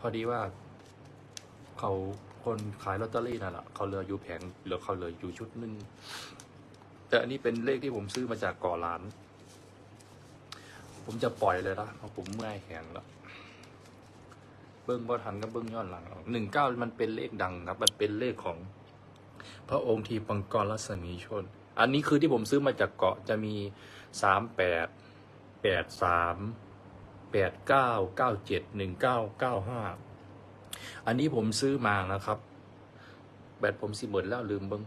พอดีว่าเขาคนขายลอตเตอรี่นั่นแหละเขาเหลืออยู่แผงเหลือเขาเหลืออยู่ชุดหนึ่งแต่อันนี้เป็นเลขที่ผมซื้อมาจากก่อร้าน ผมจะปล่อยเลยนะเพราะผมเมื่อยแขนแล้วเบิ้งบ่ทันก็เบิ้งย้อนหลังหนึ่งเก้ามันเป็นเลขดังครับ มันเป็นเลขของ พระองค์ทีปังกรรัศมีชน อันนี้คือที่ผมซื้อมาจากเกาะจะมีสามแปดแปดสาม แปดเก้าเก้าเจ็ดหนึ่งเก้าเก้าห้าอันนี้ผมซื้อมานะครับ แบตผมสิเบิดแล้วลืมเบิ้ง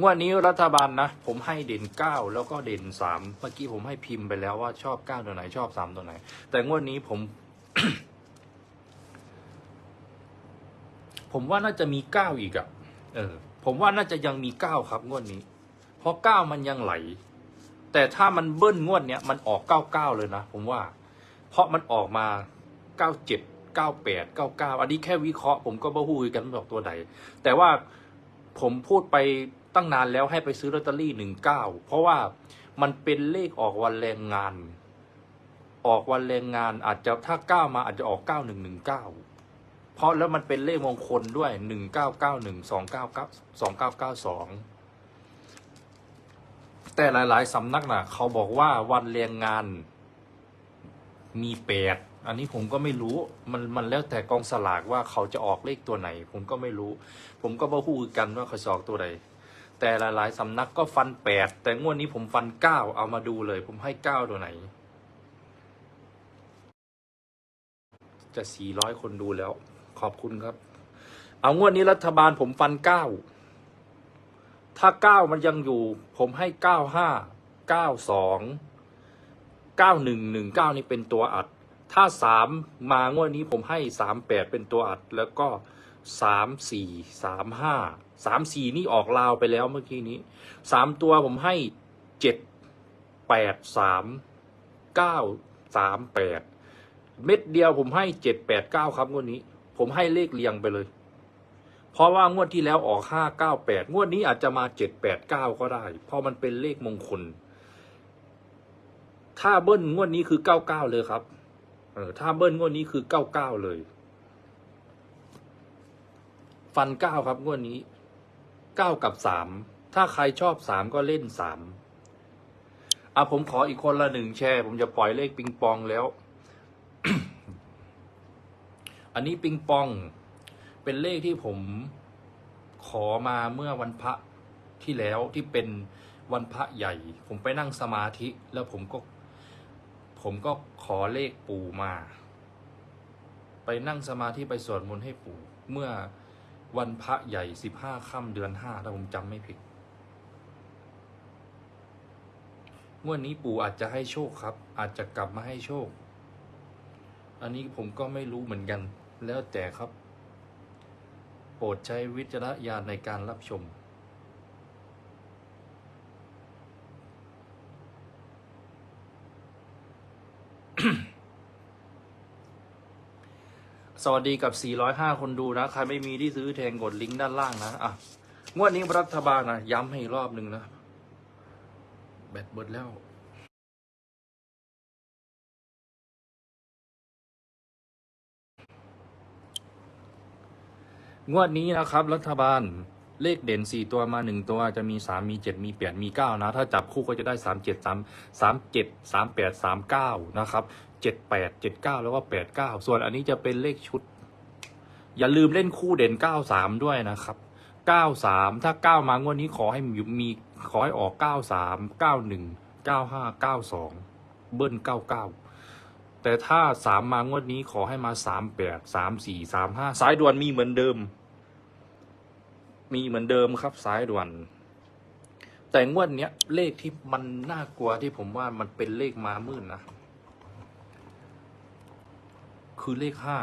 งวดนี้รัฐบาลนะ ผมให้เด่นเก้าแล้วก็เด่นสามเมื่อกี้ผมให้พิมพ์ไปแล้วว่าชอบเก้าตัวไหนชอบสามตัวไหน แต่งวดนี้ผม ผมว่าน่าจะมีเก้าอีกอะเออ ผมว่าน่าจะยังมีเก้าครับงวดนี้ เพราะเก้ามันยังไหล แต่ถ้ามันเบิ้ลงวดเนี้ยมันออกเก้าเก้าเลยนะ ผมว่า เพราะมันออกมาเก้าเจ็ดเก้าแปดเก้าเก้าอันนี้แค่วิเคราะห์ผมก็บ่ฮู้คือกันบอกตัวใดแต่ว่าผมพูดไปตั้งนานแล้วให้ไปซื้อลอตเตอรี่หนึ่งเพราะว่ามันเป็นเลขออกวันแรงงาน ออกวันแรงงานอาจจะถ้าเก้ามาอาจจะออกเก้าหนึ่งหนึ่งเพราะแล้วมันเป็นเลขมงคลด้วยหนึ่งเก้าเก้าหนึ่งสองเก้าเก้าสองเก้าเก้าสองแต่หลาย ๆ สำนักน่ะ เขาบอกว่าวันแรงงาน มีแปดอันนี้ผมก็ไม่รู้มันมันแล้วแต่กองสลากว่าเขาจะออกเลขตัวไหน ผมก็ไม่รู้ ผมก็บ่ฮู้คือกันว่าเขาจะออกตัวใดแต่หลายๆสำนักก็ฟันแปดแต่งวดนี้ผมฟันเก้าเอามาดูเลย ผมให้เก้าตัวไหน จะสี่ร้อยคนดูแล้ว ขอบคุณครับ เอางวดนี้รัฐบาลผมฟันเก้าถ้าเก้ามันยังอยู่ ผมให้เก้าห้าเก้าสอง เก้าหนึ่งหนึ่งเก้านี่เป็นตัวอัด ถ้าสามมางวดนี้ผมให้สามแปดเป็นตัวอัด แล้วก็สามสี่สามห้าสามสี่นี่ออกลาวไปแล้วเมื่อกี้นี้สามตัวผมให้เจ็ดแปดสามเม็ดเดียวผมให้เจ็ดแปดเก้าครับงวดนี้ ผมให้เลขเรียงไปเลย เพราะว่างวดที่แล้วออกห้าเก้าแปดงวดนี้อาจจะมาเจ็ดแปดเก้าก็ได้ เพราะมันเป็นเลขมงคล ถ้าเบิ้ลงวดนี้คือเก้าเก้าเลยครับ เออถ้าเบิ้ลงวดนี้คือเก้าเก้าเลย ฟันเก้าครับงวดนี้เก้ากับสามถ้าใครชอบสามก็เล่นสามอะผมขออีกคนละหนึ่งแชร์ผมจะปล่อยเลขปิงปองแล้ว อันนี้ปิงปอง เป็นเลขที่ผมขอมาเมื่อวันพระที่แล้วที่เป็นวันพระใหญ่ ผมไปนั่งสมาธิแล้วผมก็ ผมก็ขอเลขปู่มา ไปนั่งสมาธิไปสวดมนต์ให้ปู่ เมื่อวันพระใหญ่สิบห้าค่ำเดือนห้าถ้าผมจำไม่ผิดงวดนี้ปู่อาจจะให้โชคครับ อาจจะกลับมาให้โชค อันนี้ผมก็ไม่รู้เหมือนกัน แล้วแต่ครับ โปรดใช้วิจารณญาณในการรับชม สวัสดีกับ 405 คนดูนะ ใครไม่มีที่ซื้อแทงกดลิงก์ด้านล่างนะ อะ งวดนี้รัฐบาลนะ ย้ำให้รอบหนึ่งนะ แบตเบิดแล้วงวดนี้นะครับ รัฐบาลเลขเด่นสี่ตัวมาหนึ่งตัวจะมีสามมีเจ็ดมีแปดมีเก้านะ ถ้าจับคู่ก็จะได้สามเจ็ดสามสามเจ็ดสามแปดสามเก้านะครับ เจ็ดแปดเจ็ดเก้าแล้วก็แปดเก้าส่วนอันนี้จะเป็นเลขชุด อย่าลืมเล่นคู่เด่นเก้าสามด้วยนะครับเก้าสามถ้าเก้ามางวดนี้ขอให้มีขอให้ออกเก้าสามเก้าหนึ่งเก้าห้าเก้าสองเบิ้ลเก้าเก้าแต่ถ้าสามมางวดนี้ขอให้มาสามแปดสามสี่สามห้าสายด่วนมีเหมือนเดิม มีเหมือนเดิมครับสายด่วน แต่งวดเนี้ยเลขที่มันน่ากลัวที่ผมว่ามันเป็นเลขมามืดนะ คือเลขห้า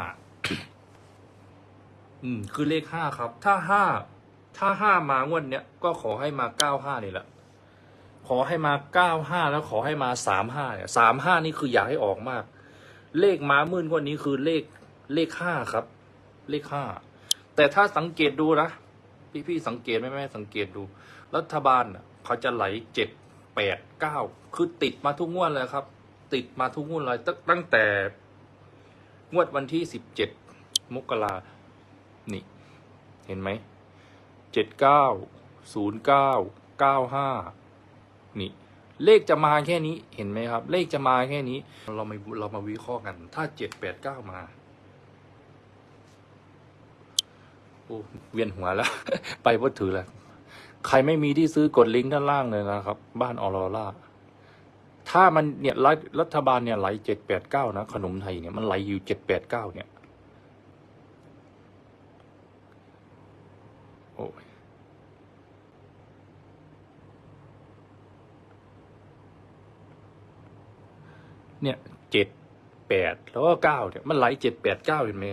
อืม คือเลขห้าครับ ถ้าห้าถ้าห้ามางวดเนี้ยก็ขอให้มาเก้าห้านี่แหละขอให้มาเก้าห้าแล้วขอให้มาสามห้าเนี่ยสามห้านี่คืออยากให้ออกมาก เลขม้ามืดงวดนี้คือเลขเลขห้าครับ เลขห้าแต่ถ้าสังเกตดูนะพี่พี่สังเกตไหมแม่สังเกตดู รัฐบาลน่ะเขาจะไหลเจ็ดแปดเก้าคือติดมาทุกงวดเลยครับ ติดมาทุกงวดเลยตั้งแต่ งวดวันที่สิบเจ็ดมกรานี่ เห็นไหมเจ็ดเก้าศูนย์เก้าเก้าห้านี่ เลขจะมาแค่นี้เห็นไหมครับ เลขจะมาแค่นี้ เรามาเรามาวิเคราะห์กัน ถ้าเจ็ดแปดเก้ามาโอ้เวียนหัวแล้ว ไปวัดถือแล้ว ใครไม่มีที่ซื้อกดลิงก์ด้านล่างเลยนะครับ บ้านออโรร่า ถ้ามันเนี่ยรัฐรัฐบาลเนี่ยไหลเจ็ดแปดเก้านะขนมไทยเนี่ยมันไหลอยู่เจ็ดแปดเก้าเนี่ยโอ้ยเนี่ยเจ็ดแปดแล้วก็เก้าเนี่ยมันไหลเจ็ดแปดเก้าเห็นไหม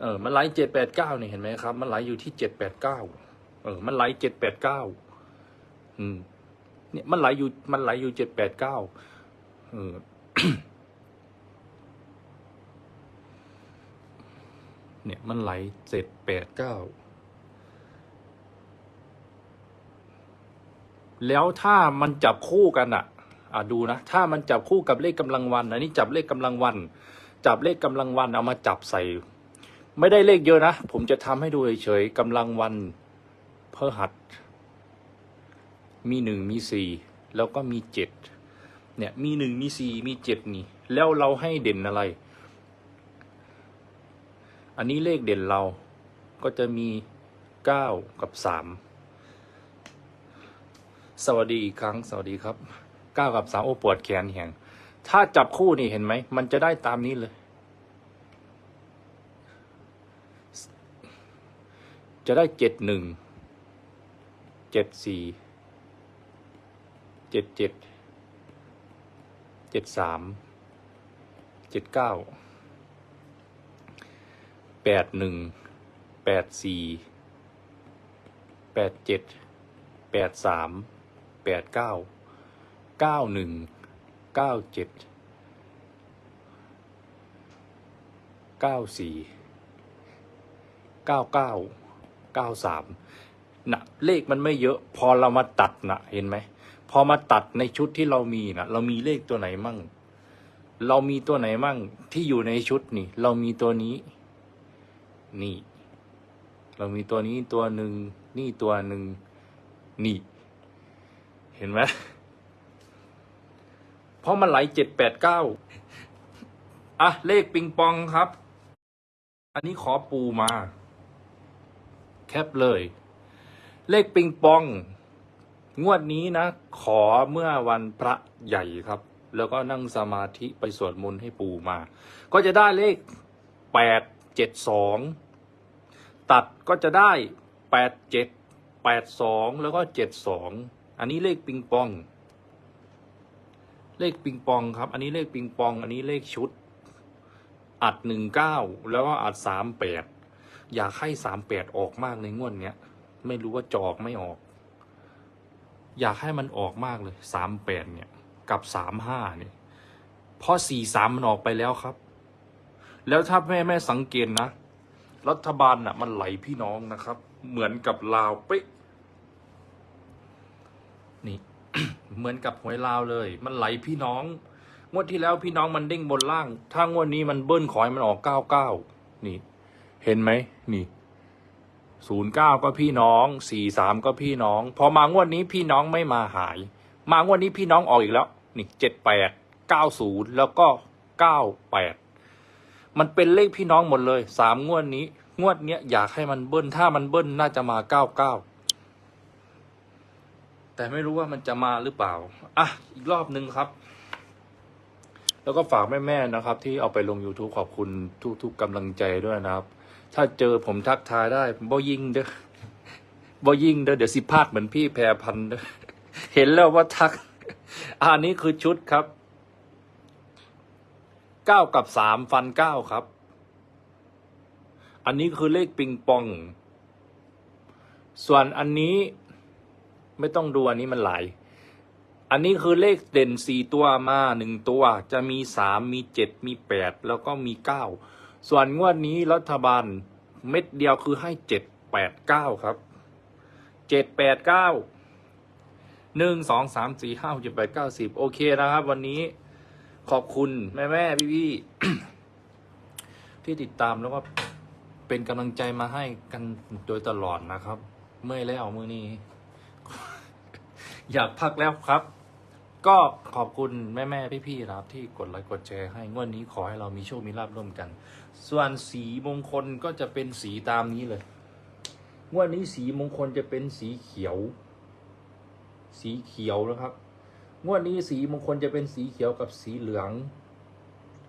เออมันไหลเจ็ดแปดเก้าเนี่ยเห็นไหมครับ มันไหลอยู่ที่เจ็ดแปดเก้าเออ มันไหลเจ็ดแปดเก้าอืม เนี่ยมันไหลอยู่มันไหลอยู่เจ็ดแปดเก้าเออเนี่ยมันไหลเจ็ดแปดเก้าแล้วถ้ามันจับคู่กันอะอะดูนะ ถ้ามันจับคู่กับเลขกำลังวันอันนี้จับเลขกำลังวัน จับเลขกำลังวันเอามาจับใส่ ไม่ได้เลขเยอะนะ ผมจะทำให้ดูเฉยๆกำลังวันเพื่อหัด มีหนึ่งมีสี่แล้วก็มีเจ็ดเนี่ยมีหนึ่งมีสี่มีเจ็ดนี่ แล้วเราให้เด่นอะไร อันนี้เลขเด่นเราก็จะมีเก้ากับสามสวัสดีอีกครั้ง สวัสดีครับเก้ากับสามโอ้ปวดแขนแหงถ้าจับคู่นี่เห็นไหม มันจะได้ตามนี้เลย จะได้เจ็ดหนึ่งเจ็ดสี่ เจ็ดเจ็ดเจ็ดสามเจ็ดเก้าแปดหนึ่งแปดสี่แปดเจ็ดแปดสามแปดเก้าเก้าหนึ่งเก้าเจ็ดเก้าสี่เก้าเก้าเก้าสาม นะเลขมันไม่เยอะ พอเรามาตัดนะเห็นไหมพอมาตัดในชุดที่เรามีนะเรามีเลขตัวไหนมั่ง เรามีตัวไหนมั่งที่อยู่ในชุดนี่ เรามีตัวนี้ นี่ เรามีตัวนี้ตัวหนึ่งนี่ตัวหนึ่งนี่ เห็นไหมเพราะมันไหลเจ็ดแปดเก้าอะเลขปิงปองครับ อันนี้ขอปูมา แคปเลย เลขปิงปอง งวดนี้นะ ขอเมื่อวันพระใหญ่ครับ แล้วก็นั่งสมาธิไปสวดมนต์ให้ปู่มา ก็จะได้เลขแปดเจ็ดสองตัดก็จะได้แปดเจ็ดแปดสองแล้วก็เจ็ดสองอันนี้เลขปิงปอง เลขปิงปองครับ อันนี้เลขปิงปอง อันนี้เลขชุด อัดหนึ่งเก้าแล้วก็อัดสามแปดอยากให้สามแปดออกมากในงวดเนี้ย ไม่รู้ว่าจะออกไม่ออก อยากให้มันออกมากเลยสามแปดเนี่ย กับสามห้าเนี่ยเพราะสี่สามมันออกไปแล้วครับ แล้วถ้าแม่แม่สังเกตนะ รัฐบาลน่ะ มันไหลพี่น้องนะครับ เหมือนกับลาวเป๊ะนี่เหมือนกับหวยลาวเลย มันไหลพี่น้อง งวดที่แล้วพี่น้องมันเด้งบนล่าง ถ้างวดนี้มันเบิ้ลขอให้มันออกเก้าเก้านี่ เห็นไหมนี่ ศูนย์เก้าก็พี่น้องสี่สามก็พี่น้อง พอมางวดนี้พี่น้องไม่มาหาย มางวดนี้พี่น้องออกอีกแล้ว นี่เจ็ดแล้วก็เก้าแปดมันเป็นเลขพี่น้องหมดเลยสามงวดนี้ งวดเนี้ยอยากให้มันเบิ้ล ถ้ามันเบิ้ลน่าจะมาเก้าเก้าแต่ไม่รู้ว่ามันจะมาหรือเปล่า อะ อีกรอบนึงครับแล้วก็ฝากแม่ ๆ นะครับ ที่เอาไปลง YouTube ขอบคุณทุก ๆกำลังใจด้วยนะครับ ถ้าเจอผมทักทายได้บ่ยิงเด้อบ่ยิงเด้อเดี๋ยวสิพลาดเหมือนพี่แพรพันเด้อเห็นแล้วว่าทัก อันนี้คือชุดครับเก้ากับสามฟันเก้าครับ อันนี้คือเลขปิงปอง ส่วนอันนี้ไม่ต้องดูอันนี้มันหลาย อันนี้คือเลขเด่นสี่ตัวมาหนึ่งตัว จะมีสามมีเจ็ดมีแปดแล้วก็มีเก้า ส่วนงวดนี้รัฐบาลเม็ดเดียวคือให้เจ็ดแปดเก้าครับเจ็ดแปดเก้าหนึ่งสองสามสี่ห้าเจ็ดแปดเก้าสิบโอเคนะครับ วันนี้ขอบคุณแม่แม่พี่พี่ที่ติดตามแล้วก็เป็นกำลังใจมาให้กันโดยตลอดนะครับ เมื่อยแล้วมือนี้ อยากพักแล้วครับ ก็ขอบคุณแม่แม่พี่พี่นะครับ ที่กดไลค์กดแชร์ให้งวดนี้ขอให้เรามีโชคมีลาภร่วมกัน ส่วนสีมงคลก็จะเป็นสีตามนี้เลยงวดนี้สีมงคลจะเป็นสีเขียว สีเขียวนะครับ งวดนี้สีมงคลจะเป็นสีเขียวกับสีเหลือง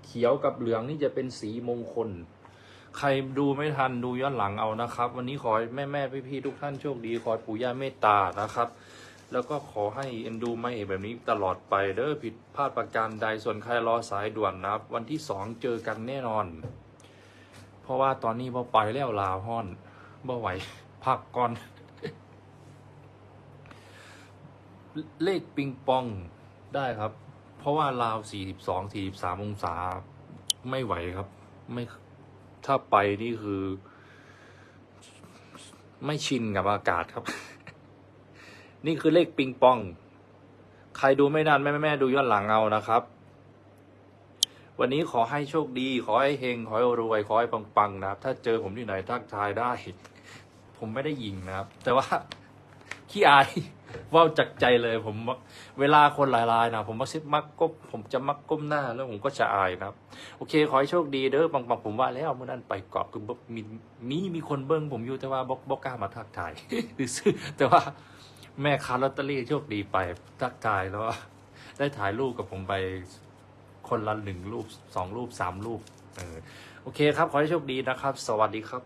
เขียวกับเหลืองนี่จะเป็นสีมงคล ใครดูไม่ทันดูย้อนหลังเอานะครับ วันนี้ขอแม่แม่พี่พี่ทุกท่านโชคดี ขอปู่ย่าเมตตานะครับ แล้วก็ขอให้เอ็นดูไม่เอกแบบนี้ตลอดไปเด้อผิดพลาดประการใดส่วนใครรอสายด่วนนะครับ วันที่สองเจอกันแน่นอน เพราะว่าตอนนี้พอไปแล้วลาวห้อนบ่ไหวพักก่อน เลขปิงปองได้ครับ เพราะว่าลาว 42 43 องศา ไม่ไหวครับ ไม่ถ้าไปนี่คือ ไม่ชินกับอากาศครับ นี่คือเลขปิงปอง ใครดูไม่นานแม่แม่แม่ดูย้อนหลังเอานะครับ วันนี้ขอให้โชคดี ขอให้เฮงขอให้รวยขอให้ปังๆนะครับ ถ้าเจอผมที่ไหนทักทายได้ ผมไม่ได้ยิงนะครับ แต่ว่าขี้อายว่าจากใจเลย ผมว่าเวลาคนหลายๆนะผมมักซิมักก้มผมจะมักก้มหน้าแล้วผมก็จะอายนะครับ โอเค ขอให้โชคดีเด้อปังๆผมว่าแล้วเมื่อนั้นไปเกาะคือมีมีมีคนเบิ้งผมอยู่แต่ว่าบอกบอกกล้ามาทักทายซื่อแต่ว่าแม่ค้าลอตเตอรี่โชคดีไปทักทายแล้วได้ถ่ายรูปกับผมไป คนละหนึ่งรูปสองรูปสามรูปเออโอเคครับ ขอให้โชคดีนะครับ สวัสดีครับ